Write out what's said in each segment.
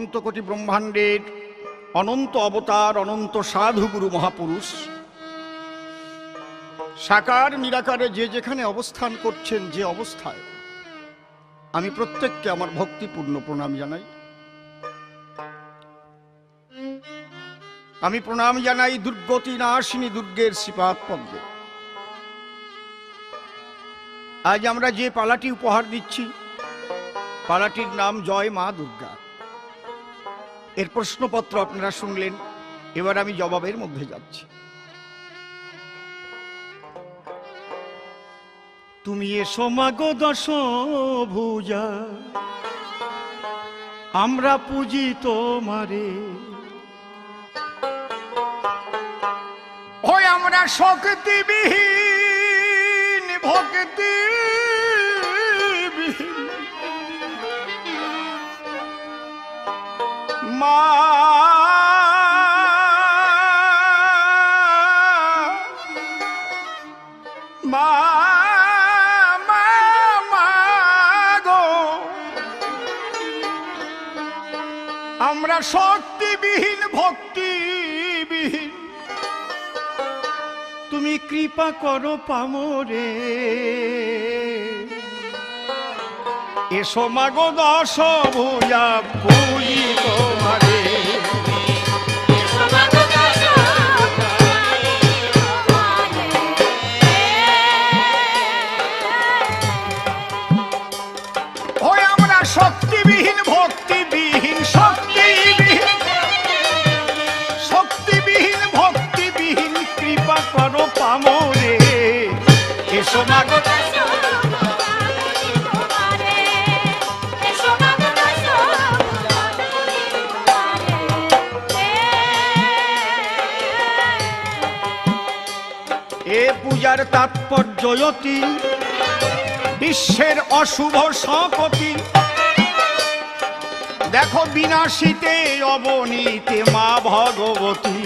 অনন্ত কোটি ব্রহ্মাণ্ডের অনন্ত অবতার, অনন্ত সাধু গুরু মহাপুরুষ। সাকার, নিরাকারে যে যেখানে অবস্থান করছেন, যে অবস্থায়। আমি প্রত্যেককে আমার ভক্তিপূর্ণ প্রণাম জানাই। আমি প্রণাম জানাই দুর্গতি নাশিনী দুর্গের শ্রীপাদ পদ্মে। আজ আমরা যে পালাটি উপহার দিচ্ছি, পালাটির নাম জয় মা দুর্গা। এর প্রশ্নপত্র আপনারা শুনলেন। এবার আমি জবাবের মধ্যে যাচ্ছি। তুমি এসো মাগো দশ ভুজা। আমরা পুজি তোমারে। ওই আমরা শক্তিবিহীন ভক্তি আমরা শক্তিবিহীন ভক্তিবিহীন। তুমি কৃপা করো পামরে। এসো মাগো দশ ভুজা পুজি তোমারে করো পামরে। এসো মাগো এ পূজার তাৎপর্যয়তি বিশ্বের অশুভ সংকতি দেখো বিনাশিতে অবনীতে মা ভগবতী।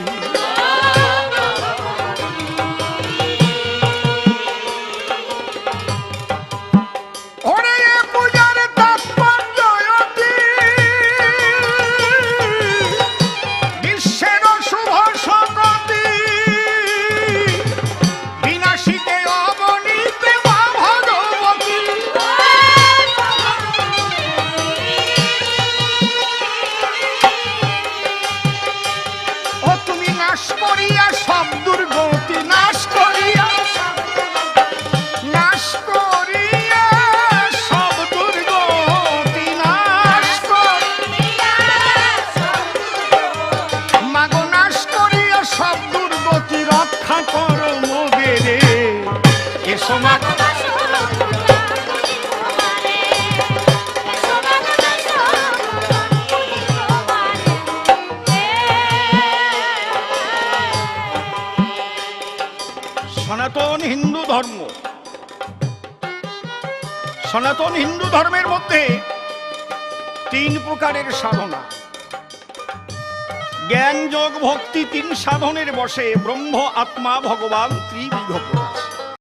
সনাতন হিন্দু ধর্ম। সনাতন হিন্দু ধর্মের মধ্যে তিন প্রকারের সাধনা। জ্ঞান যোগ ভক্তি তিন সাধনের বসে ব্রহ্ম, আত্মা, ভগবান ত্রিবিধ প্রকাশ।